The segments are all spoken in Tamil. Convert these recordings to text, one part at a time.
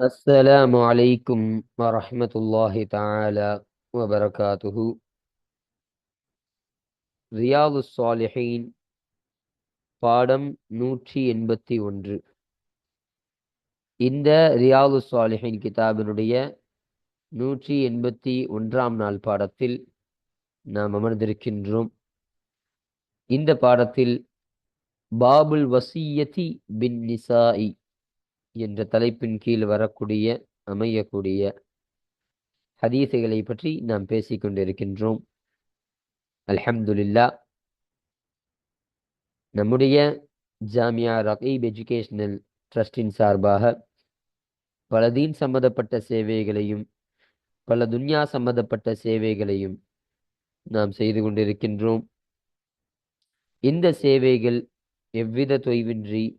السلام عليكم ورحمة الله تعالى وبركاته ரியாது சாலிஹீன் பாடம் நூற்றி எண்பத்தி ஒன்று இந்த ரியாது சாலிஹீன் கிதாபினுடைய நூற்றி எண்பத்தி ஒன்றாம் நாள் பாடத்தில் நாம் அமர்ந்திருக்கின்றோம் இந்த பாடத்தில் பாபுல் வசியதி பின் நிசாஇ என்ற தலைப்பின் கீழ் வரக்கூடிய அமையக்கூடிய ஹதீஸுகளை பற்றி நாம் பேசிக் கொண்டிருக்கின்றோம். அல்ஹம்துலில்லா நம்முடைய ஜாமியா ரகீப் எஜுகேஷனல் ட்ரஸ்டின் சார்பாக பல தீன் சேவைகளையும் பல துன்யா சம்பந்தப்பட்ட சேவைகளையும் நாம் செய்து கொண்டிருக்கின்றோம். இந்த சேவைகள் எவ்வித தொய்வின்றி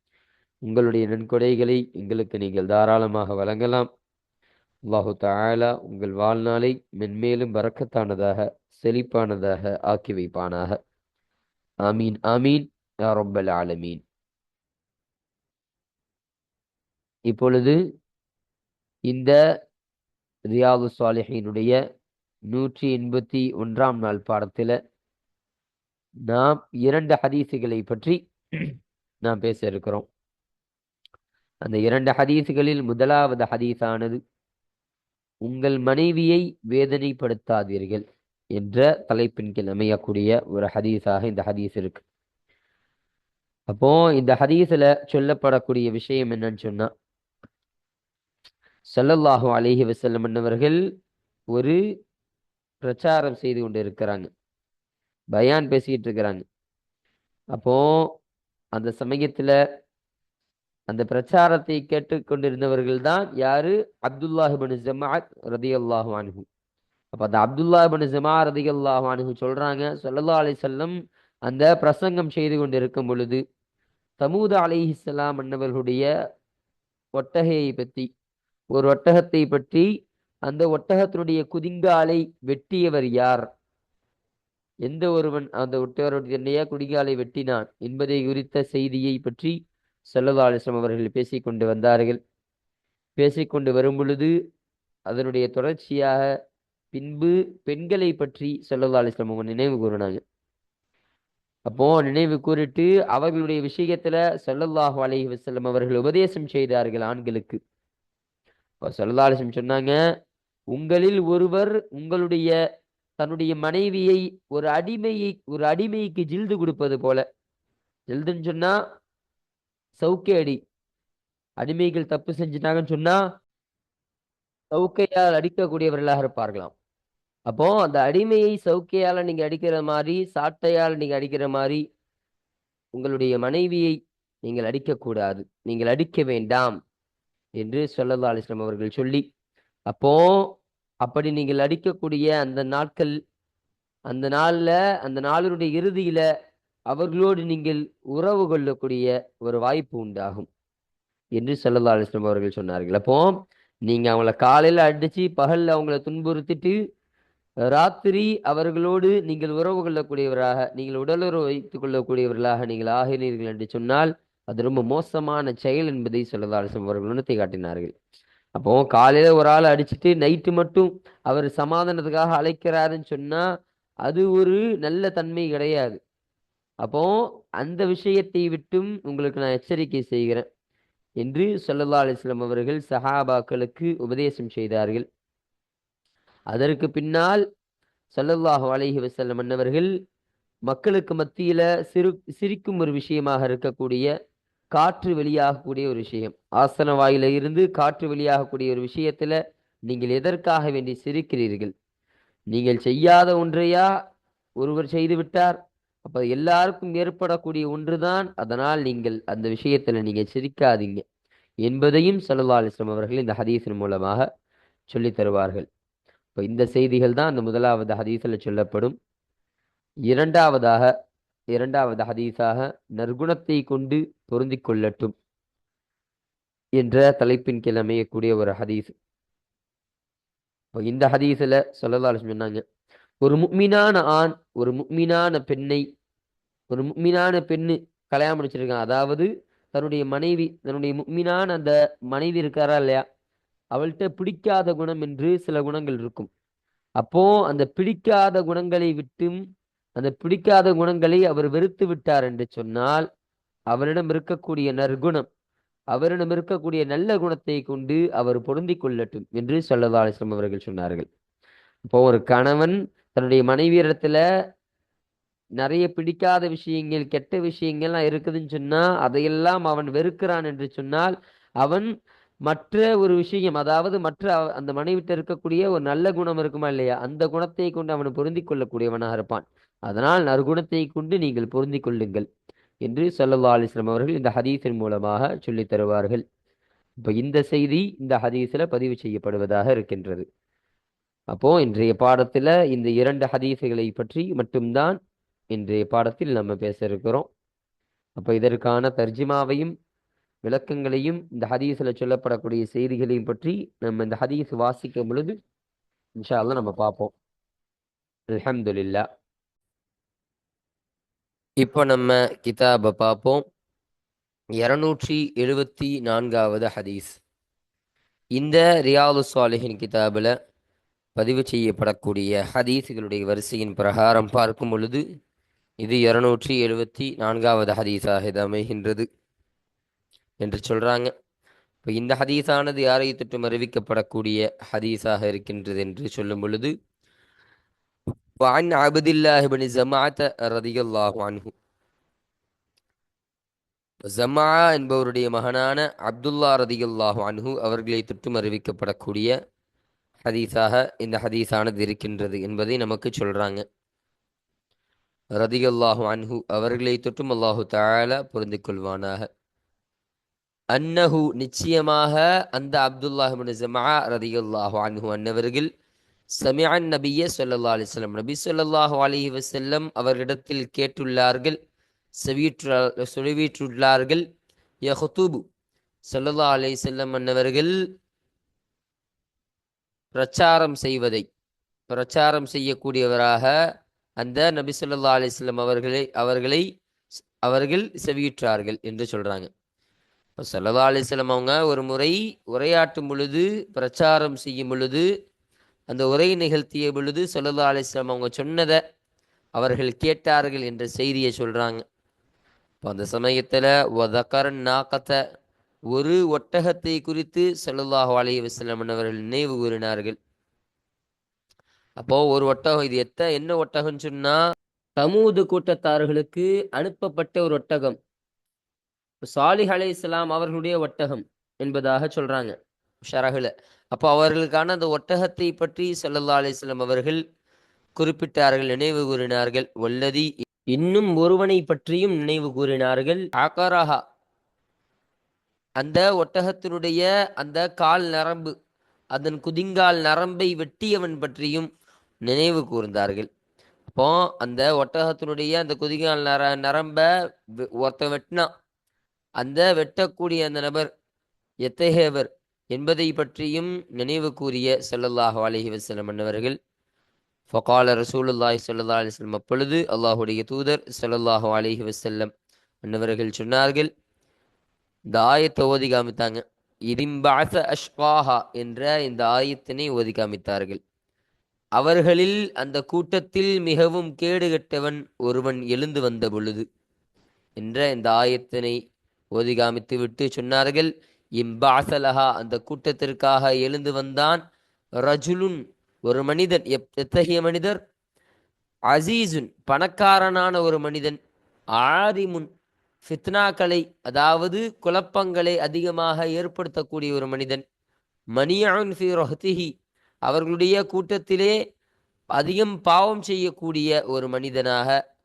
உங்களுடைய நன்கொடைகளை எங்களுக்கு நீங்கள் தாராளமாக வழங்கலாம். அல்லாஹு தாலா உங்கள் வாழ்நாளை மென்மேலும் வரக்கத்தானதாக செழிப்பானதாக ஆக்கி வைப்பானாக. ஆமீன் ஆமீன் யா ரப்பல் ஆலமீன். இப்பொழுது இந்த ரியாது சாலிஹினுடைய நூற்றி எண்பத்தி ஒன்றாம் நாள் பாடத்தில் நாம் இரண்டு ஹதீசுகளை பற்றி நாம் பேச இருக்கிறோம். அந்த இரண்டு ஹதீஸுகளில் முதலாவது ஹதீஸானது உங்கள் மனைவியை வேதனைப்படுத்தாதீர்கள் என்ற தலைப்பின் கீழ் அமையக்கூடிய ஒரு ஹதீஸாக இந்த ஹதீஸ் இருக்கு. அப்போ இந்த ஹதீஸ்ல சொல்லப்படக்கூடிய விஷயம் என்னன்னு சொன்னா சல்லல்லாஹு அலிஹி வசல்லம் என்னவர்கள் ஒரு பிரச்சாரம் செய்து கொண்டு இருக்கிறாங்க பயான் பேசிக்கிட்டு இருக்கிறாங்க. அப்போ அந்த சமயத்துல அந்த பிரச்சாரத்தை கேட்டுக்கொண்டிருந்தவர்கள் தான் யாரு? அப்துல்லாஹிபன் ஜமாத் ரதி அல்லாஹானு அனுகு அப்ப அந்த அப்துல்லாஹிபன் ஜமா ரதி அல்லாஹானு சொல்றாங்க சொல்லல்லா அலி செல்லம் அந்த பிரசங்கம் செய்து கொண்டிருக்கும் பொழுது சமூத அலிஹிஸ்லாம் அன்னவர்களுடைய ஒட்டகையை பற்றி ஒரு ஒட்டகத்தை பற்றி அந்த ஒட்டகத்தினுடைய குதிங்காலை வெட்டியவர் யார்? எந்த ஒருவன் அந்த ஒட்டகருடைய குடிகாலை வெட்டினான் என்பதை குறித்த செய்தியை பற்றி சல்லல்லா அலிஸ்லாம் அவர்கள் பேசிக்கொண்டு வந்தார்கள். பேசிக்கொண்டு வரும் பொழுது அதனுடைய தொடர்ச்சியாக பின்பு பெண்களை பற்றி சல்லல்லா அலிஸ்லாம் அவங்க நினைவு கூறினாங்க. அப்போ நினைவு கூறிட்டு அவர்களுடைய விஷயத்துல செல்லல்லாஹு அலஹி வசல்லம் அவர்கள் உபதேசம் செய்தார்கள் ஆண்களுக்கு. சல்லல்லா அலிஸ்லம் சொன்னாங்க உங்களில் ஒருவர் உங்களுடைய தன்னுடைய மனைவியை ஒரு அடிமையை ஒரு அடிமைக்கு ஜில்து கொடுப்பது போல. ஜில்துன்னு சொன்னா சவுக்கேடி அடிமைகள் தப்பு செஞ்சுட்டாங்கன்னு சொன்னா சவுக்கையால் அடிக்கக்கூடியவர்களாக இருப்பார்களாம். அப்போ அந்த அடிமையை சவுக்கையால் நீங்க அடிக்கிற மாதிரி சாட்டையால் நீங்க அடிக்கிற மாதிரி உங்களுடைய மனைவியை நீங்கள் அடிக்கக்கூடாது. நீங்கள் அடிக்க வேண்டாம் என்று சொல்லல்லா அலிஸ்லாம் அவர்கள் சொல்லி அப்போ அப்படி நீங்கள் அடிக்கக்கூடிய அந்த நாட்கள் அந்த நாளில் அந்த நாளினுடைய இறுதியில அவர்களோடு நீங்கள் உறவு கொள்ளக்கூடிய ஒரு வாய்ப்பு உண்டாகும். என்று சல்லல்லா அலிஸ்லாம் அவர்கள் சொன்னார்கள். அப்போ நீங்க அவங்கள காலையில அடிச்சு பகல்ல அவங்கள துன்புறுத்திட்டு ராத்திரி அவர்களோடு நீங்கள் உறவு கொள்ளக்கூடியவராக நீங்கள் உடலுறவு வைத்துக் கொள்ளக்கூடியவர்களாக நீங்கள் ஆகினீர்கள் என்று சொன்னால் அது ரொம்ப மோசமான செயல் என்பதை சொல்லதா அலிஸ்லாம் அவர்கள் உணர்த்தி காட்டினார்கள். அப்போ காலையில ஒரு ஆள் அடிச்சுட்டு நைட்டு மட்டும் அவர் சமாதானத்துக்காக அழைக்கிறாருன்னு சொன்னா அது ஒரு நல்ல தன்மை கிடையாது. அப்போ அந்த விஷயத்தை விட்டும் உங்களுக்கு நான் எச்சரிக்கை செய்கிறேன். என்று சொல்லல்லா அலிஸ்லாம் அவர்கள் சஹாபாக்களுக்கு உபதேசம் செய்தார்கள். அதற்கு பின்னால் சல்லல்லாஹு அலஹி வசல்லம் அன்னவர்கள் மக்களுக்கு மத்தியில சிறு சிரிக்கும் ஒரு விஷயமாக இருக்கக்கூடிய காற்று வெளியாகக்கூடிய ஒரு விஷயம். ஆசன வாயில இருந்து காற்று வெளியாகக்கூடிய ஒரு விஷயத்துல நீங்கள் எதற்காக வேண்டி சிரிக்கிறீர்கள்? நீங்கள் செய்யாத ஒன்றையா ஒருவர் செய்து விட்டார்? அப்ப எல்லாருக்கும் ஏற்படக்கூடிய ஒன்றுதான். அதனால் நீங்கள் அந்த விஷயத்துல நீங்க சிரிக்காதீங்க. என்பதையும் சல்லா அலிஸ்லாம் அவர்கள் இந்த ஹதீஸின் மூலமாக சொல்லித் தருவார்கள். இப்போ இந்த செய்திகள் தான் அந்த முதலாவது ஹதீஸில் சொல்லப்படும். இரண்டாவதாக இரண்டாவது ஹதீஸாக நற்குணத்தை கொண்டு பொருந்தி கொள்ளட்டும் என்ற தலைப்பின் கீழ் அமையக்கூடிய ஒரு ஹதீஸ். இப்போ இந்த ஹதீஸில் சொல்லலாலும் சொன்னாங்க ஒரு முக்மீனான ஆண் ஒரு முக்மீனான பெண்ணை ஒரு முக்மீனான பெண்ணு கல்யாணம் முடிச்சிருக்காங்க அதாவது தன்னுடைய மனைவி தன்னுடைய முக்மீனான அந்த மனைவி இருக்காரா இல்லையா? அவள்கிட்ட பிடிக்காத குணம் என்று சில குணங்கள் இருக்கும். அப்போ அந்த பிடிக்காத குணங்களை விட்டும் அந்த பிடிக்காத குணங்களை அவர் வெறுத்து விட்டார் என்று சொன்னால் அவரிடம் இருக்கக்கூடிய நற்குணம் அவரிடம் இருக்கக்கூடிய நல்ல குணத்தை கொண்டு அவர் பொருந்தி கொள்ளட்டும் என்று சொல்லதா அவர்கள் சொன்னார்கள். இப்போ ஒரு கணவன் தன்னுடைய மனைவியிடத்துல நிறைய பிடிக்காத விஷயங்கள் கெட்ட விஷயங்கள்லாம் இருக்குதுன்னு சொன்னா அதையெல்லாம் அவன் வெறுக்கிறான் என்று சொன்னால் அவன் மற்ற ஒரு விஷயம் அதாவது மற்ற அந்த மனைவிட்ட இருக்கக்கூடிய ஒரு நல்ல குணம் இருக்குமா இல்லையா? அந்த குணத்தை கொண்டு அவன் பொருந்தி கொள்ளக்கூடியவனாக இருப்பான். அதனால் நற்குணத்தை கொண்டு நீங்கள் பொருந்தி கொள்ளுங்கள் என்று ஸல்லல்லாஹு அலைஹி அவர்கள் இந்த ஹதீஸின் மூலமாக சொல்லித் தருவார்கள். இப்போ இந்த செய்தி இந்த ஹதீஸில் பதிவு செய்யப்படுவதாக இருக்கின்றது. அப்போ இன்றைய பாடத்துல இந்த இரண்டு ஹதீஸுகளை பற்றி மட்டும்தான் இன்றைய பாடத்தில் நம்ம பேச இருக்கிறோம். அப்போ இதற்கான தர்ஜிமாவையும் விளக்கங்களையும் இந்த ஹதீஸில் சொல்லப்படக்கூடிய செய்திகளையும் பற்றி நம்ம இந்த ஹதீஸ் வாசிக்கும் பொழுது இன்ஷால்லாம் நம்ம பார்ப்போம். அலமதுல்லா இப்போ நம்ம கிதாபை பார்ப்போம். இருநூற்றி எழுபத்தி நான்காவது ஹதீஸ். இந்த ரியாலு சாலிஹின் கிதாபில் பதிவு செய்யப்படக்கூடிய ஹதீஸுகளுடைய வரிசையின் பிரகாரம் பார்க்கும் பொழுது இது இருநூற்றி எழுபத்தி நான்காவது ஹதீஸாக இது அமைகின்றது என்று சொல்றாங்க இப்போ இந்த ஹதீஸானது யாரை தொற்றும் அறிவிக்கப்படக்கூடிய ஹதீஸாக இருக்கின்றது என்று சொல்லும் பொழுது وعن عبد الله بن زمعة رضي الله عنه ஜமா என்பவருடைய மகனான அப்துல்லா ரதியுல்லாஹு அன்ஹு அவர்களை தொற்றும் அறிவிக்கப்படக்கூடிய ஹதீஸாக இந்த ஹதீஸானது இருக்கின்றது என்பதை நமக்கு சொல்றாங்க. ரதியுல்லாஹு அன்ஹு அவர்களை தொற்றும் அல்லாஹு தாழ புரிந்து கொள்வானாக அன்னஹு நிச்சயமாக அந்த அப்துல்லாஹ் இப்னு ஜமா ரதியுல்லாஹு அன்ஹு அன்னவர்கள் சமியான் நபிய சொல்லல்லா அலிஸ்லம் நபி ஸல்லல்லாஹு அலைஹி வசல்லம் அவர்களிடத்தில் கேட்டுள்ளார்கள் செவியுற்ற செவியுற்றுள்ளார்கள் யஹதூபு சொல்லல்லா அலி செல்லம் அன்னவர்கள் பிரச்சாரம் செய்வதை. பிரச்சாரம் செய்யக்கூடியவராக அந்த நபி சொல்லா அலிஸ்லம் அவர்களை அவர்களை அவர்கள் செவியுற்றார்கள் என்று சொல்கிறாங்க இப்போ ஸல்லல்லாஹு அவங்க ஒரு முறை உரையாற்றும் பொழுது பிரச்சாரம் செய்யும் பொழுது அந்த உரை நிகழ்த்திய பொழுது ஸல்லல்லாஹு அலைஹி அவங்க சொன்னதை அவர்கள் கேட்டார்கள் என்ற செய்தியை சொல்கிறாங்க இப்போ அந்த சமயத்தில் வதகரன் நாக்கத்தை ஒரு ஒட்டகத்தை குறித்து ஸல்லல்லாஹு அலி வஸல்லம் அவர்கள் நினைவு கூறினார்கள். அப்போ ஒரு ஒட்டகம் இது எத்த என்ன ஒட்டகம்னு சொன்னா தமூது கூட்டத்தார்களுக்கு அனுப்பப்பட்ட ஒரு ஒட்டகம். சாலிஹ் அலைஹிஸ்ஸலாம் அவர்களுடைய ஒட்டகம் என்பதாக சொல்றாங்க ஷரகுல அப்போ அவர்களுக்கான அந்த ஒட்டகத்தை பற்றி சல்லல்லா அலிஸ்லாம் அவர்கள் குறிப்பிட்டார்கள் நினைவு கூறினார்கள். வல்லதி இன்னும் ஒருவனை பற்றியும் நினைவு கூறினார்கள். அகரஹா அந்த ஒட்டகத்தினுடைய அந்த கால் நரம்பு அதன் குதிங்கால் நரம்பை வெட்டியவன் பற்றியும் நினைவு கூர்ந்தார்கள். அப்போ அந்த ஒட்டகத்தினுடைய அந்த குதிங்கால் நர நரம்பை ஒருத்தன் வெட்டினான் அந்த வெட்டக்கூடிய அந்த நபர் எத்தகையவர் என்பதை பற்றியும் நினைவு கூறிய ஸல்லல்லாஹு அலஹி வசலம் அன்னவர்கள் ஃபகால ரசூலுல்லாஹி சொல்லல்லா அலைஹி அப்பொழுது அல்லாஹுடைய தூதர் ஸல்லல்லாஹு அலஹி வசல்லம் அன்னவர்கள் சொன்னார்கள் இந்த ஆயத்தை ஓதி காமித்தாங்க. இதிம்பாச அஷ்வாஹா என்ற இந்த ஆயத்தினை ஓதி காமித்தார்கள். அவர்களில் அந்த கூட்டத்தில் மிகவும் கேடுகட்டவன் ஒருவன் எழுந்து வந்த பொழுது என்ற இந்த ஆயத்தினை ஓதி காமித்து விட்டு சொன்னார்கள் இம்பாசலஹா அந்த கூட்டத்திற்காக எழுந்து வந்தான் ரஜுலுன் ஒரு மனிதன் எப்- எத்தகைய மனிதர்? அசீசுன் பணக்காரனான ஒரு மனிதன் ஆரிமுன் ஃபித்னாக்களை அதாவது குழப்பங்களை அதிகமாக ஏற்படுத்தக்கூடிய ஒரு மனிதன். மணியான் ஃபி ரொஹ்திஹி. அவர்களுடைய கூட்டத்திலே அதிகம் பாவம் செய்யக்கூடிய ஒரு மனிதனாக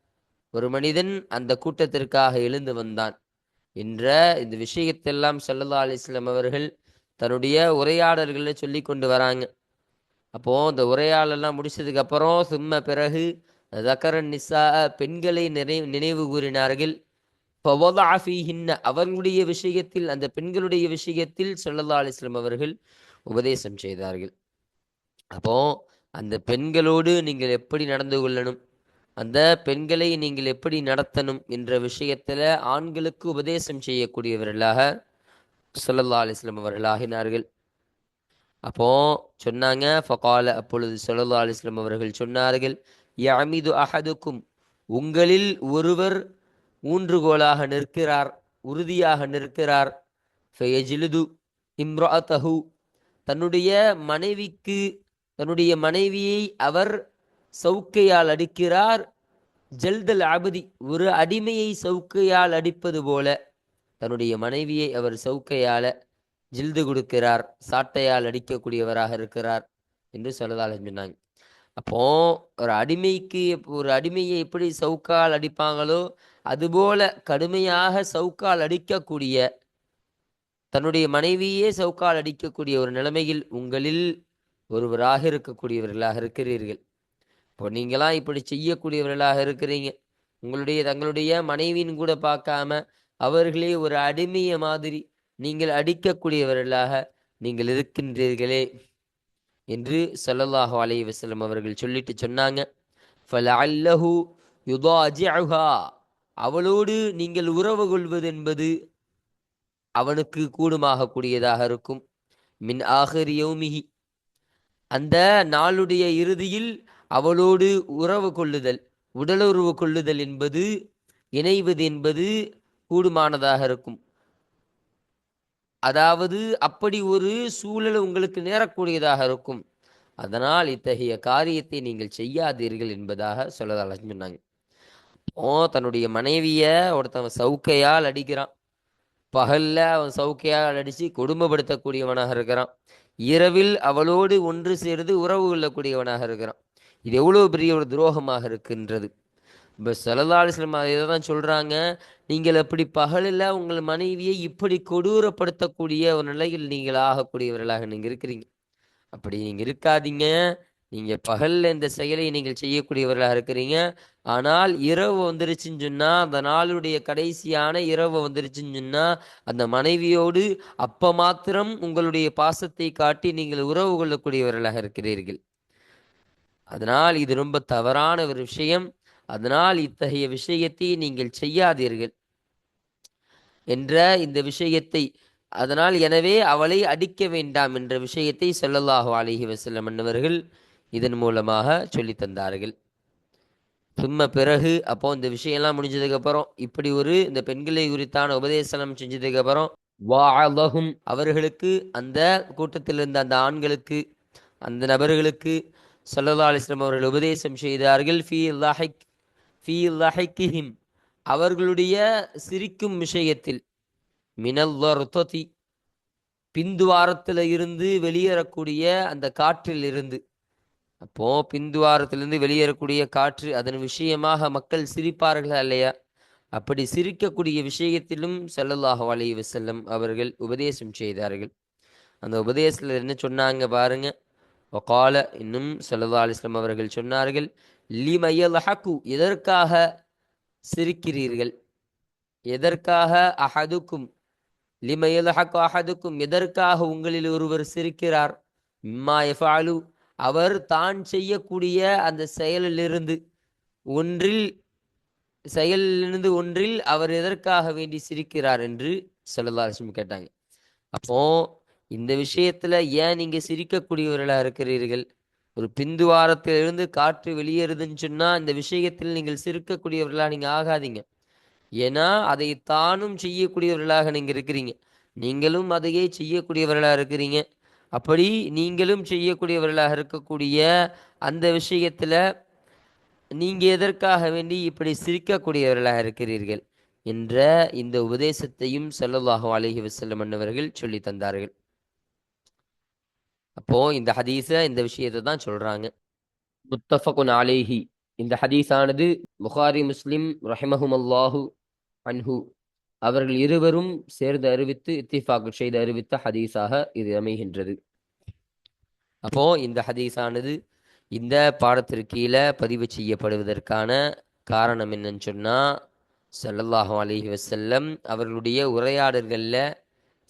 ஒரு மனிதன் அந்த கூட்டத்திற்காக எழுந்து வந்தான். என்ற இந்த விஷயத்தெல்லாம் சல்லல்லா அலிஸ்லாம் அவர்கள் தன்னுடைய உரையாடல்களில் சொல்லி கொண்டு வராங்க. அப்போ இந்த உரையாடலாம் முடிச்சதுக்கப்புறம் சும்ம பிறகு தக்கரன் நிசா பெண்களை நினைவு நினைவு கூறினார்கள். பவதாஃபிஹின்ன அவர்களுடைய விஷயத்தில் அந்த பெண்களுடைய விஷயத்தில் சொல்லல்லா அலைஹி அவர்கள் உபதேசம் செய்தார்கள். அப்போ அந்த பெண்களோடு நீங்கள் எப்படி நடந்து கொள்ளணும்? அந்த பெண்களை நீங்கள் எப்படி நடத்தணும்? என்ற விஷயத்தில் ஆண்களுக்கு உபதேசம் செய்யக்கூடியவர்களாக சொல்லல்லா அலைஹி அவர்கள் ஆகினார்கள். அப்போ சொன்னாங்க ஃபகால அப்பொழுது சொல்லல்லா அலைஹி அவர்கள் சொன்னார்கள் யமிது அஹதுக்கும். உங்களில் ஒருவர் ஊன்றுகோலாக நிற்கிறார் உறுதியாக நிற்கிறார். ஃபயஜிலுது இம்ராத்தஹு. தன்னுடைய மனைவிக்கு தன்னுடைய மனைவியை அவர் சவுக்கையால் அடிக்கிறார். ஜல்தல் அபதி ஒரு அடிமையை சவுக்கையால் அடிப்பது போல தன்னுடைய மனைவியை அவர் சவுக்கையால ஜில்து கொடுக்கிறார் சாட்டையால் அடிக்கக்கூடியவராக இருக்கிறார் என்று சொல்லதால சொன்னாங்க. அப்போ ஒரு அடிமைக்கு ஒரு அடிமையை எப்படி சவுக்கால் அடிப்பாங்களோ அதுபோல கடுமையாக சவுக்கால் அடிக்கக்கூடிய தன்னுடைய மனைவியே சவுக்கால் அடிக்கக்கூடிய ஒரு நிலைமையில் உங்களில் ஒருவராக இருக்கக்கூடியவர்களாக இருக்கிறீர்கள். இப்போ நீங்களாம் இப்படி செய்யக்கூடியவர்களாக இருக்கிறீங்க. உங்களுடைய தங்களுடைய மனைவின்னு கூட பார்க்காம அவர்களே ஒரு அடிமைய மாதிரி நீங்கள் அடிக்கக்கூடியவர்களாக நீங்கள் இருக்கின்றீர்களே என்று சொல்லல்லாஹு அலைய வசலம் அவர்கள் சொல்லிட்டு சொன்னாங்க. ஃபலஅல்லஹு யுதாஜிஉஹா அவளோடு நீங்கள் உறவு கொள்வது என்பது அவனுக்கு கூடுமாக கூடியதாக இருக்கும். மின் ஆஹிர் யௌமிஹி. அந்த நாளுடைய இறுதியில் அவளோடு உறவு கொள்ளுதல் உடலுறவு கொள்ளுதல் என்பது இணைவது என்பது கூடுமானதாக இருக்கும். அதாவது அப்படி ஒரு சூழல் உங்களுக்கு நேரக்கூடியதாக இருக்கும். அதனால் இத்தகைய காரியத்தை நீங்கள் செய்யாதீர்கள் என்பதாக சொல்லதால சொன்னாங்க. ஓ தன்னுடைய மனைவிய ஒருத்தன் சவுக்கையால் அடிக்கிறான். பகல்ல அவன் சவுக்கையால் அடிச்சு கொடுமைப்படுத்தக்கூடியவனாக இருக்கிறான். இரவில் அவளோடு ஒன்று சேர்ந்து உறவு கொள்ளக்கூடியவனாக இருக்கிறான். இது எவ்வளவு பெரிய ஒரு துரோகமாக இருக்கின்றது. இப்போ சலதாலிஸ்லம் இதை தான் சொல்கிறாங்க நீங்கள் அப்படி பகலில் உங்கள் மனைவியை இப்படி கொடூரப்படுத்தக்கூடிய ஒரு நிலையில் நீங்கள் ஆகக்கூடியவர்களாக நீங்கள் இருக்கிறீங்க. அப்படி நீங்கள் இருக்காதீங்க. நீங்க பகல்ல இந்த செயலை நீங்கள் செய்யக்கூடியவர்களாக இருக்கிறீங்க. ஆனால் இரவு வந்துருச்சுன்னு சொன்னா அந்த நாளுடைய கடைசியான இரவு வந்துருச்சுன்னு சொன்னா அந்த மனைவியோடு அப்ப மாத்திரம் உங்களுடைய பாசத்தை காட்டி நீங்கள் உறவு கொள்ளக்கூடியவர்களாக இருக்கிறீர்கள். அதனால் இது ரொம்ப தவறான ஒரு விஷயம். அதனால் இத்தகைய விஷயத்தை நீங்கள் செய்யாதீர்கள் என்ற இந்த விஷயத்தை. அதனால் எனவே அவளை அடிக்க வேண்டாம் என்ற விஷயத்தை சொல்லல்லாஹு அலிஹி வசல்லம் அன்னவர்கள் இதன் மூலமாக சொல்லி தந்தார்கள். சும்ம பிறகு அப்போ இந்த விஷயம்லாம் முடிஞ்சதுக்கப்புறம் இப்படி ஒரு இந்த பெண்களை குறித்தான உபதேசனம் செஞ்சதுக்கப்புறம் வாழகும் அவர்களுக்கு அந்த கூட்டத்தில் இருந்த அந்த ஆண்களுக்கு அந்த நபர்களுக்கு ஸல்லல்லாஹு அலிஸ்லாம் அவர்கள் உபதேசம் செய்தார்கள். ஃபீ லஹிக் ஃபீ லஹிக்கிஹிம் அவர்களுடைய சிரிக்கும் விஷயத்தில் மினல் பிந்துவாரத்தில் இருந்து வெளியேறக்கூடிய அந்த காற்றில் இருந்து அப்போ பிந்துவாரத்திலிருந்து வெளியேறக்கூடிய காற்று அதன் விஷயமாக மக்கள் சிரிப்பார்களா இல்லையா? அப்படி சிரிக்கக்கூடிய விஷயத்திலும் ஸல்லல்லாஹு அலைஹி வசல்லம் அவர்கள் உபதேசம் செய்தார்கள். அந்த உபதேசத்தில் என்ன சொன்னாங்க பாருங்க. ஒகால இன்னும் ஸல்லல்லாஹு அலைஹி அவர்கள் சொன்னார்கள் லிமயல்ஹகு எதற்காக சிரிக்கிறீர்கள்? எதற்காக அஹதுக்கும் லிமயல்ஹகு அஹதுக்கும் எதற்காக உங்களில் ஒருவர் சிரிக்கிறார்? மிம்மா எஃபாலு அவர் தான் செய்யக்கூடிய அந்த செயலிலிருந்து ஒன்றில் செயலிலிருந்து ஒன்றில் அவர் எதற்காக வேண்டி சிரிக்கிறார் என்று ஸல்லல்லாஹு லட்சுமி கேட்டாங்க. அப்போ இந்த விஷயத்துல ஏன் நீங்க சிரிக்கக்கூடியவர்களா இருக்கிறீர்கள்? ஒரு பிந்துவாரத்திலிருந்து காற்று வெளியேறுதுன்னு சொன்னா இந்த விஷயத்தில் நீங்கள் சிரிக்கக்கூடியவர்களா நீங்க ஆகாதீங்க. ஏன்னா அதை தானும் செய்யக்கூடியவர்களாக நீங்க இருக்கிறீங்க. நீங்களும் அதையே செய்யக்கூடியவர்களா இருக்கிறீங்க. அப்படி நீங்களும் செய்யக்கூடியவர்களாக இருக்கக்கூடிய அந்த விஷயத்துல நீங்க எதற்காக வேண்டி இப்படி சிரிக்கக்கூடியவர்களாக இருக்கிறீர்கள் என்ற இந்த உபதேசத்தையும் ஸல்லல்லாஹு அலைஹி வசல்லம் அன்னவர்கள் சொல்லி தந்தார்கள். அப்போ இந்த ஹதீஸ இந்த விஷயத்தை தான் சொல்றாங்க. முத்தஃபகுன் ஆலேஹி இந்த ஹதீஸானது புகாரி முஸ்லிம் ரஹிமஹுமல்லாஹு அன்ஹு அவர்கள் இருவரும் சேர்ந்து அறிவித்து இத்திஃபாக்கு செய்து அறிவித்த ஹதீஸாக இது அமைகின்றது. அப்போ இந்த ஹதீஸானது இந்த பாடத்திற்கு கீழே பதிவு செய்யப்படுவதற்கான காரணம் என்னன்னு சொன்னா ஸல்லல்லாஹு அலைஹி வசல்லம் அவர்களுடைய உரையாடல்களில்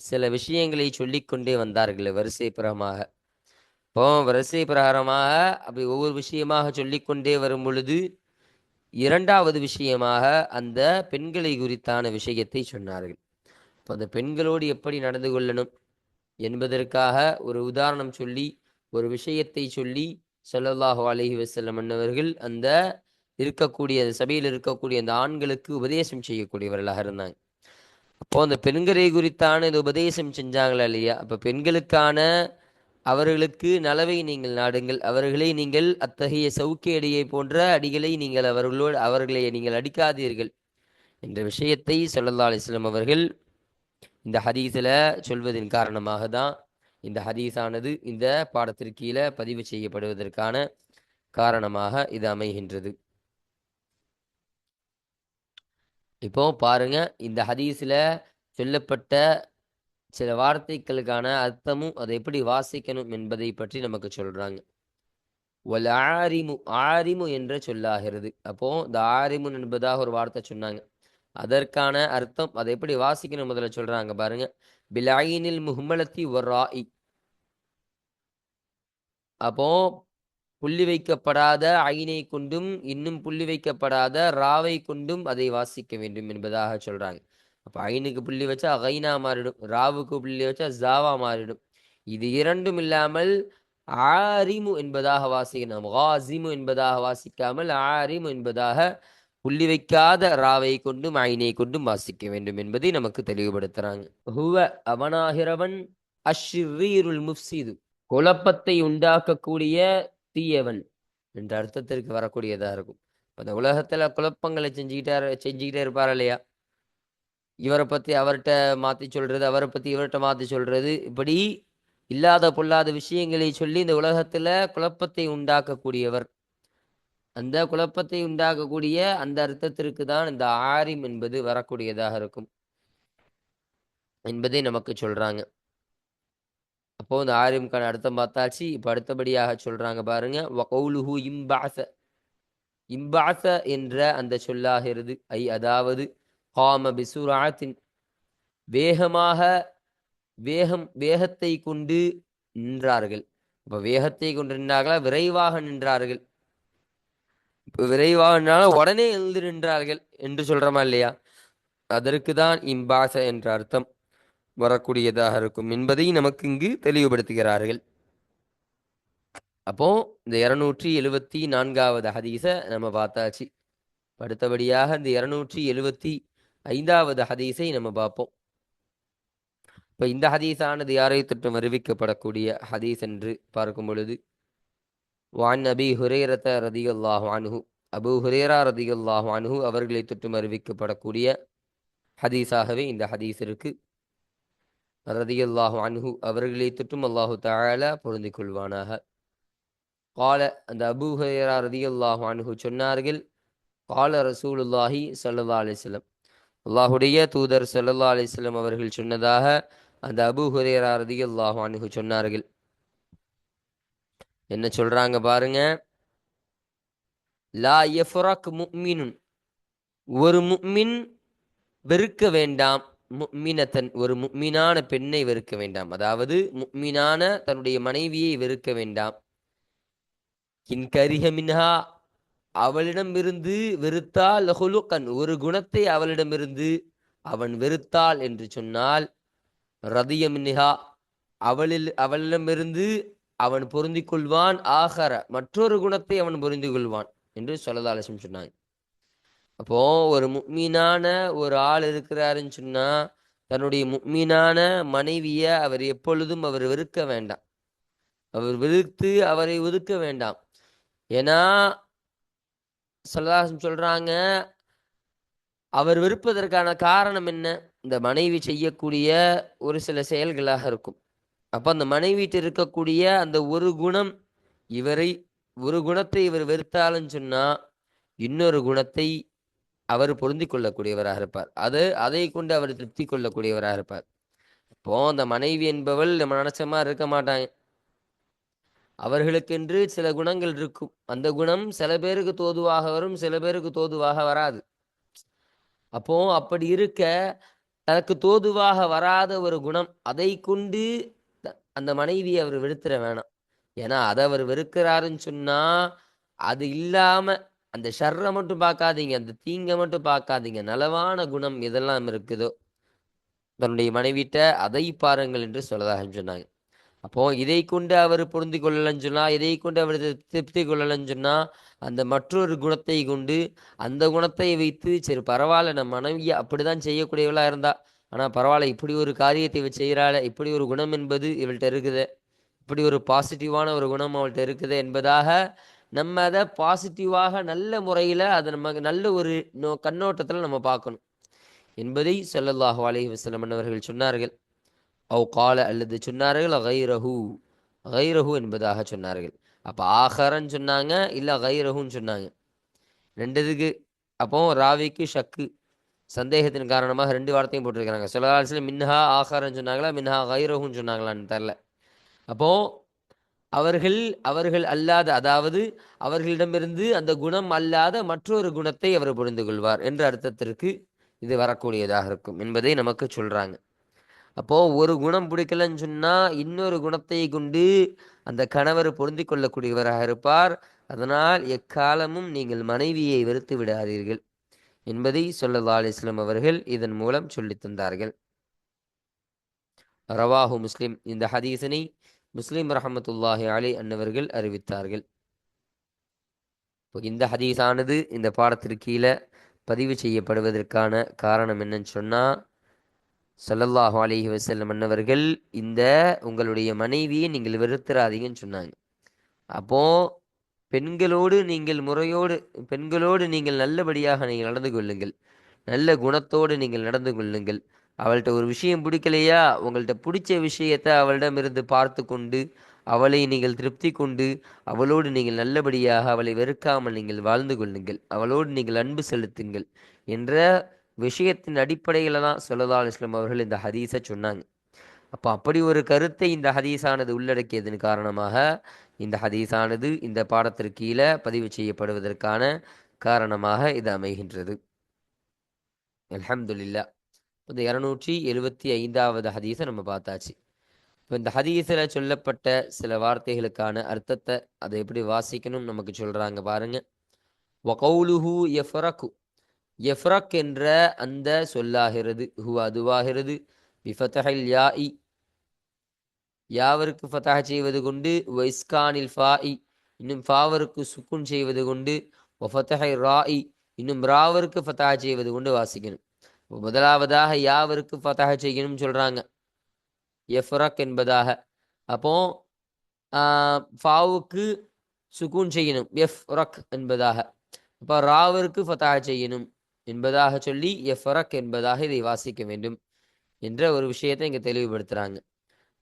சில விஷயங்களை சொல்லிக்கொண்டே வந்தார்கள் வரிசை பிரகமாக இப்போ வரிசை பிரகாரமாக அப்படி ஒவ்வொரு விஷயமாக சொல்லிக்கொண்டே வரும் பொழுது இரண்டாவது விஷயமாக அந்த பெண்களை குறித்தான விஷயத்தை சொன்னார்கள். இப்போ அந்த பெண்களோடு எப்படி நடந்து கொள்ளணும் என்பதற்காக ஒரு உதாரணம் சொல்லி ஒரு விஷயத்தை சொல்லி ஸல்லல்லாஹு அலஹி வசல்லம் அன்னவர்கள் அந்த இருக்கக்கூடிய அந்த சபையில் இருக்கக்கூடிய அந்த ஆண்களுக்கு உபதேசம் செய்யக்கூடியவர்களாக இருந்தாங்க. அப்போ அந்த பெண்களை குறித்தான இந்த உபதேசம் செஞ்சாங்களா இல்லையா? அப்போ பெண்களுக்கான அவர்களுக்கு நலவை நீங்கள் நாடுங்கள். அவர்களை நீங்கள் அத்தகைய சவுக்கியடியை போன்ற அடிகளை நீங்கள் அவர்களோடு அவர்களை நீங்கள் அடிக்காதீர்கள். என்ற விஷயத்தை சொல்லல்லா அலிஸ்லாம் அவர்கள் இந்த ஹதீஸில் சொல்வதன் காரணமாக தான் இந்த ஹதீஸானது இந்த பாடத்திற்கு கீழே பதிவு செய்யப்படுவதற்கான காரணமாக இது அமைகின்றது. இப்போ பாருங்க இந்த ஹதீஸில் சொல்லப்பட்ட சில வார்த்தைகளுக்கான அர்த்தமும் அதை எப்படி வாசிக்கணும் என்பதை பற்றி நமக்கு சொல்றாங்க. ஒல் ஆரிமு ஆரிமு என்ற சொல்லாகிறது. அப்போ இந்த ஆரிமு என்பதாக ஒரு வார்த்தை சொன்னாங்க. அதற்கான அர்த்தம் அதை எப்படி வாசிக்கணும் முதல்ல சொல்றாங்க பாருங்க. பிலாயினில் முஹ்மலத்தி ஒராயி அப்போ புள்ளி வைக்கப்படாத ஐனை கொண்டும் இன்னும் புள்ளி வைக்கப்படாத ராவை கொண்டும் அதை வாசிக்க வேண்டும் என்பதாக சொல்றாங்க. அப்போ ஐனுக்கு புள்ளி வச்சா ஐனா மாறிடும் ராவுக்கு புள்ளி வச்சா ஜாவா மாறிடும். இது இரண்டும் இல்லாமல் ஆரிமு என்பதாக வாசிக்கணும் ஹாசிமு என்பதாக வாசிக்காமல் ஆரிமு என்பதாக புள்ளி வைக்காத ராவை கொண்டும் ஐனை கொண்டும் வாசிக்க வேண்டும் என்பதை நமக்கு தெளிவுபடுத்துறாங்க. ஹுவ அவனாகிறவன் அஷ்ரீருள் முஃப்சிது குழப்பத்தை உண்டாக்கக்கூடிய தீயவன் என்ற அர்த்தத்திற்கு வரக்கூடியதா இருக்கும். அந்த உலகத்துல குழப்பங்களை செஞ்சுக்கிட்டே செஞ்சுக்கிட்டே இருப்பார் இல்லையா? இவரை பற்றி அவர்கிட்ட மாற்றி சொல்கிறது அவரை பற்றி இவர்கிட்ட மாற்றி சொல்கிறது இப்படி இல்லாத பொல்லாத விஷயங்களை சொல்லி இந்த உலகத்தில் குழப்பத்தை உண்டாக்கக்கூடியவர். அந்த குழப்பத்தை உண்டாக்கக்கூடிய அந்த அர்த்தத்திற்கு தான் இந்த ஆரிம் என்பது வரக்கூடியதாக இருக்கும் என்பதை நமக்கு சொல்றாங்க. அப்போ இந்த ஆரிம்கான அர்த்தம் பார்த்தாச்சு இப்போ அடுத்தபடியாக சொல்றாங்க பாருங்க வகௌலுஹு இம்பாச இம்பாச என்ற அந்த சொல்லாகிறது ஐ அதாவது காம பிசுராத்தின். வேகமாக வேகம் வேகத்தை கொண்டு நின்றார்கள். இப்போ வேகத்தை கொண்டு நின்றார்களா? விரைவாக நின்றார்கள். இப்போ விரைவாக நின்றாலும் உடனே எழுந்து நின்றார்கள் என்று சொல்கிறோமா இல்லையா? அதற்கு தான் இம்பாச என்ற அர்த்தம் வரக்கூடியதாக இருக்கும் என்பதை நமக்கு இங்கு தெளிவுபடுத்துகிறார்கள். அப்போ இந்த இருநூற்றி எழுவத்தி நான்காவது ஹதீஸை நம்ம பார்த்தாச்சு. அடுத்தபடியாக இந்த இருநூற்றி எழுவத்தி ஐந்தாவது ஹதீஸை நம்ம பார்ப்போம். இப்போ இந்த ஹதீஸானது யாரை தொற்றும் அறிவிக்கப்படக்கூடிய ஹதீஸ் என்று பார்க்கும் பொழுது வான் அபி ஹுரேரத ரதியுல்லாஹ் அனுஹு அபு ஹுரேரா ரதியுல்லாஹ் அனுஹு அவர்களை தொற்றும் அறிவிக்கப்படக்கூடிய ஹதீஸாகவே இந்த ஹதீஸ் இருக்கு. ரதியுல்லாஹ் அனுஹு அவர்களை தொற்றும் அல்லாஹு தாழ பொருந்திக் கொள்வானாக. கால அந்த அபு ஹுரேரா ரதியுல்லாஹ் அன்ஹு சொன்னார்கள் கால ரசூலுல்லாஹி சல்லா அலிஸ்லம் அல்லாஹுடைய தூதர் சல்லா அலிஸ்லம் அவர்கள் சொன்னதாக அந்த அபூ ஹுரைரா ரதியுல்லாஹு அணுகு சொன்னார்கள். என்ன சொல்றாங்க பாருங்க. லா எஃபுராக் முஃமினுன். ஒரு முக்மின் வெறுக்க வேண்டாம். முக்மினத்தன் ஒரு முக்மினான பெண்ணை வெறுக்க வேண்டாம். அதாவது முக்மினான தன்னுடைய மனைவியை வெறுக்க வேண்டாம். இன் கரிஹ மின்ஹா அவளிடமிருந்து வெறுத்தால் ஹுலுக்கன் ஒரு குணத்தை அவளிடமிருந்து அவன் வெறுத்தாள் என்று சொன்னால் ரதியமின்ஹா அவளில் அவளிடமிருந்து அவன் பொருந்தி கொள்வான் ஆகர மற்றொரு குணத்தை அவன் பொருந்தி கொள்வான் என்று சொல்லதாலசம் சொன்னாங்க. அப்போ ஒரு முக்மீனான ஒரு ஆள் இருக்கிறாருன்னு சொன்னா தன்னுடைய முக்மீனான மனைவிய அவர் எப்பொழுதும் அவர் வெறுக்க வேண்டாம். அவர் வெறுத்து அவரை ஒதுக்க வேண்டாம். ஏன்னா சொல்லதாசம் சொல்றாங்க அவர் வெறுப்பதற்கான காரணம் என்ன? இந்த மனைவி செய்யக்கூடிய ஒரு சில செயல்களாக இருக்கும். அப்போ அந்த மனைவிட்டு இருக்கக்கூடிய அந்த ஒரு குணம் இவரை ஒரு குணத்தை இவர் வெறுத்தாலும் சொன்னா இன்னொரு குணத்தை அவர் பொருந்தி கொள்ளக்கூடியவராக இருப்பார். அது அதை கொண்டு அவர் திருப்தி கொள்ளக்கூடியவராக இருப்பார். இப்போ அந்த மனைவி என்பவள் நம்ம நினைச்ச மாதிரி இருக்க மாட்டாங்க. அவர்களுக்கென்று சில குணங்கள் இருக்கும். அந்த குணம் சில பேருக்கு தோதுவாக வரும் சில பேருக்கு தோதுவாக வராது. அப்போ அப்படி இருக்க தனக்கு தோதுவாக வராத ஒரு குணம் அதை கொண்டு அந்த மனைவியை அவர் வெறுத்துற வேணாம். ஏன்னா அதை அவர் வெறுக்கிறாருன்னு சொன்னா அது இல்லாம அந்த ஷர்ரை மட்டும் பார்க்காதீங்க அந்த தீங்கை மட்டும் பார்க்காதீங்க. நலவான குணம் இதெல்லாம் இருக்குதோ தன்னுடைய மனைவிட்ட அதை பாருங்கள் என்று சொல்லதாக சொன்னாங்க. அப்போ இதை கொண்டு அவர் பொருந்தி கொள்ளலன்னு சொன்னா இதை கொண்டு அவர் திருப்தி கொள்ளலன்னு சொன்னா அந்த மற்றொரு குணத்தை கொண்டு அந்த குணத்தை வைத்து சரி பரவாயில்ல நம்ம மனைவி அப்படிதான் செய்யக்கூடியவளா இருந்தா ஆனா பரவாயில்ல இப்படி ஒரு காரியத்தை இவ செய்யறாள இப்படி ஒரு குணம் என்பது இவள்கிட்ட இருக்குது. இப்படி ஒரு பாசிட்டிவான ஒரு குணம் அவள்கிட்ட இருக்குது என்பதாக நம்ம அதை பாசிட்டிவாக நல்ல முறையில் அதை நமக்கு நல்ல ஒரு நோ கண்ணோட்டத்தில் நம்ம பார்க்கணும். என்பதை சொல்லல்லாஹு அலைஹி வசலம் அவர்கள் சொன்னார்கள். அவ் கால அல்லது சொன்னார்கள் கைரஹு. கைரஹு என்பதாக சொன்னார்கள். அப்போ ஆஹரன்னு சொன்னாங்க இல்லை கைரஹுன்னு சொன்னாங்க. ரெண்டுதுக்கு அப்போ ராவிக்கு ஷக்கு சந்தேகத்தின் காரணமாக ரெண்டு வார்த்தையும் போட்டிருக்கிறாங்க. சில காலத்தில் மின்ஹா ஆஹாரன்னு சொன்னாங்களா மின்ஹா கைரஹுன்னு சொன்னாங்களான்னு தெரில. அப்போ அவர்கள் அவர்கள் அல்லாத அதாவது அவர்களிடமிருந்து அந்த குணம் அல்லாத மற்றொரு குணத்தை அவர் புரிந்து கொள்வார் என்ற அர்த்தத்திற்கு இது வரக்கூடியதாக இருக்கும் என்பதை நமக்கு சொல்றாங்க. அப்போ ஒரு குணம் பிடிக்கலன்னு சொன்னா இன்னொரு குணத்தை கொண்டு அந்த கணவர் பொருந்தி கொள்ளக்கூடியவராக இருப்பார். அதனால் எக்காலமும் நீங்கள் மனைவியை வெறுத்து விடாதீர்கள் என்பதை சொல்லல்லா அலைஹி அவர்கள் இதன் மூலம் சொல்லித் தந்தார்கள். ரவாஹு முஸ்லிம். இந்த ஹதீசனை முஸ்லிம் ரஹமத்துல்லாஹி அலி அன்னவர்கள் அறிவித்தார்கள். இப்போ இந்த ஹதீஸானது இந்த பாடத்திற்கு கீழே பதிவு செய்யப்படுவதற்கான காரணம் என்னன்னு சொன்னா ஸல்லல்லாஹு அலைஹி வசல்லம் அன்னவர்கள் இந்த உங்களுடைய மனைவியை நீங்கள் வெறுத்துறாதீங்கன்னு சொன்னாங்க. அப்போ பெண்களோடு நீங்கள் முறையோடு பெண்களோடு நீங்கள் நல்லபடியாக நீங்கள் நடந்து கொள்ளுங்கள். நல்ல குணத்தோடு நீங்கள் நடந்து கொள்ளுங்கள். அவள்கிட்ட ஒரு விஷயம் பிடிக்கலையா? உங்கள்கிட்ட பிடிச்ச விஷயத்தை அவளிடமிருந்து பார்த்து கொண்டு அவளை நீங்கள் திருப்தி கொண்டு அவளோடு நீங்கள் நல்லபடியாக அவளை வெறுக்காமல் நீங்கள் வாழ்ந்து கொள்ளுங்கள். அவளோடு நீங்கள் அன்பு செலுத்துங்கள் என்ற விஷயத்தின் அடிப்படையில் தான் சொல்லதால் இஸ்லாம் அவர்கள் இந்த ஹதீஸை சொன்னாங்க. அப்போ அப்படி ஒரு கருத்தை இந்த ஹதீஸானது உள்ளடக்கியதன் காரணமாக இந்த ஹதீஸானது இந்த பாடத்திற்கு கீழே பதிவு செய்யப்படுவதற்கான காரணமாக இது அமைகின்றது. அலமதுல்லா இந்த இரநூற்றி எழுபத்தி ஐந்தாவது ஹதீஸை நம்ம பார்த்தாச்சு. இப்போ இந்த ஹதீஸில் சொல்லப்பட்ட சில வார்த்தைகளுக்கான அர்த்தத்தை அதை எப்படி வாசிக்கணும் நமக்கு சொல்றாங்க பாருங்க. வகௌலுஹு எஃபரகு எஃப்ரக் என்ற அந்த சொல்லாகிறது. ஹு அதுவாகிறது. பிஃபத்தஹில் யாஇ. யாவருக்கு ஃபதஹ செய்வது கொண்டு? வைஸ்கானில் ஃபாஇ. இன்னும் ஃபாவருக்கு சுக்குன் செய்வது கொண்டு? ஒஃபத்தஹை ராஇ. இன்னும் ராவருக்கு ஃபதஹ செய்வது கொண்டு வாசிக்கணும். முதலாவதாக யாவருக்கு ஃபதஹ செய்யணும்னு சொல்கிறாங்க எஃப்ரக் என்பதாக. அப்போ ஃபாவுக்கு சுக்கூன் செய்யணும். எஃப் ரக் என்பதாக. அப்போ ராவிற்கு ஃபதாக செய்யணும். என்பதாக சொல்லி எஃபரக் என்பதாக இதை வாசிக்க வேண்டும் என்ற ஒரு விஷயத்தை இங்கே தெளிவுபடுத்துகிறாங்க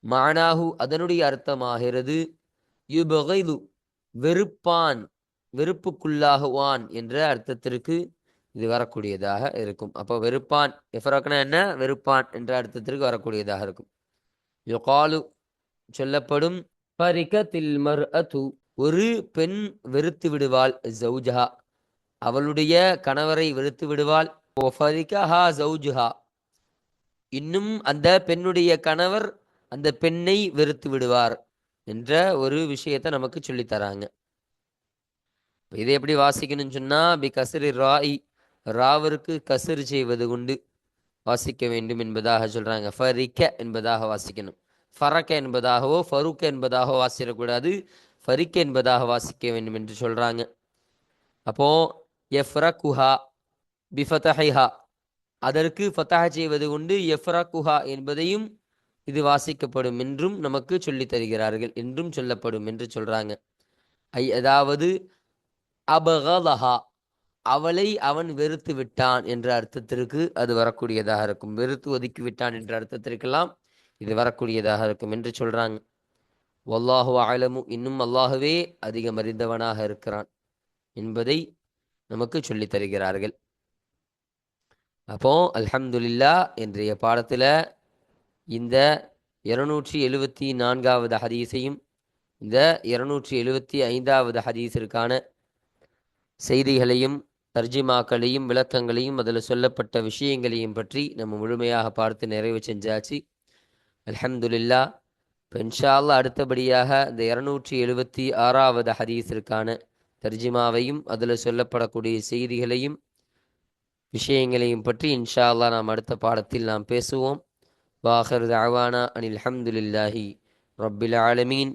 மானாஹு அதனுடைய அர்த்தமாகிறது யுபகைது வெறுப்பான் வெறுப்புக்குள்ளாகுவான் என்ற அர்த்தத்திற்கு இது வரக்கூடியதாக இருக்கும். அப்போ வெறுப்பான் எஃபரக்னா என்ன? வெறுப்பான் என்ற அர்த்தத்திற்கு வரக்கூடியதாக இருக்கும். யுகாலு சொல்லப்படும் பரிகத்தில் அது ஒரு பெண் வெறுத்து விடுவாள் ஜவுஜா அவளுடைய கணவரை வெறுத்து விடுவாள். இன்னும் அந்த பெண்ணுடைய கணவர் அந்த பெண்ணை வெறுத்து விடுவார் என்ற ஒரு விஷயத்தை நமக்கு சொல்லித் தராங்க. இதை எப்படி வாசிக்கணும்னு சொன்னா பி கசரி ராய் ராவருக்கு கசர் செய்வது கொண்டு வாசிக்க வேண்டும் என்பதாக சொல்றாங்க. ஃபரிக்க என்பதாக வாசிக்கணும். ஃபரக்க என்பதாகவோ ஃபருக்க என்பதாகவோ வாசிடக்கூடாது ஃபரிக்க என்பதாக வாசிக்க வேண்டும் என்று சொல்றாங்க. அப்போ எஃப்ரகுஹா பிஃபதஹிஹா. அதற்கு ஃபத்தஹ செய்வது கொண்டு எஃப்ரகுஹா என்பதையும் இது வாசிக்கப்படும் என்றும் நமக்கு சொல்லித் தருகிறார்கள் என்றும் சொல்லப்படும் என்று சொல்றாங்க. ஐ அதாவது அபகலஹா அவளை அவன் வெறுத்து விட்டான் என்ற அர்த்தத்திற்கு அது வரக்கூடியதாக இருக்கும். வெறுத்து ஒதுக்கி விட்டான் என்ற அர்த்தத்திற்கெல்லாம் இது வரக்கூடியதாக இருக்கும் என்று சொல்றாங்க. வல்லாஹு அலமு இன்னும் அல்லாஹுவே அதிகம் அறிந்தவனாக இருக்கிறான் என்பதை நமக்கு சொல்லித் தருகிறார்கள். அப்போ அல்ஹம்துல்லா இன்றைய பாடத்தில் இந்த இருநூற்றி எழுபத்தி நான்காவது ஹதீஸையும் இந்த இருநூற்றி எழுபத்தி ஐந்தாவது ஹதீஸிற்கான செய்திகளையும் தர்ஜிமாக்களையும் விளக்கங்களையும் அதில் சொல்லப்பட்ட விஷயங்களையும் பற்றி நம்ம முழுமையாக பார்த்து நிறைவு செஞ்சாச்சு. அல்ஹம்துல்லா இப்போ இன்ஷால்லா அடுத்தபடியாக இந்த இருநூற்றி எழுபத்தி ஆறாவது ஹதீஸிற்கான தர்ஜிமாவையும் அதில் சொல்லப்படக்கூடிய செய்திகளையும் விஷயங்களையும் பற்றி இன்ஷா அல்லா நாம் அடுத்த பாடத்தில் நாம் பேசுவோம். வாஹர் தாவானா அனில் அல்ஹம்துலில்லாஹி ரப்பில் ஆலமீன்.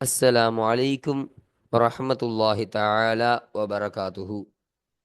அஸ்ஸலாமு அலைக்கும் வரமத்துல்லாஹி தாலா வபரகாத்துஹு.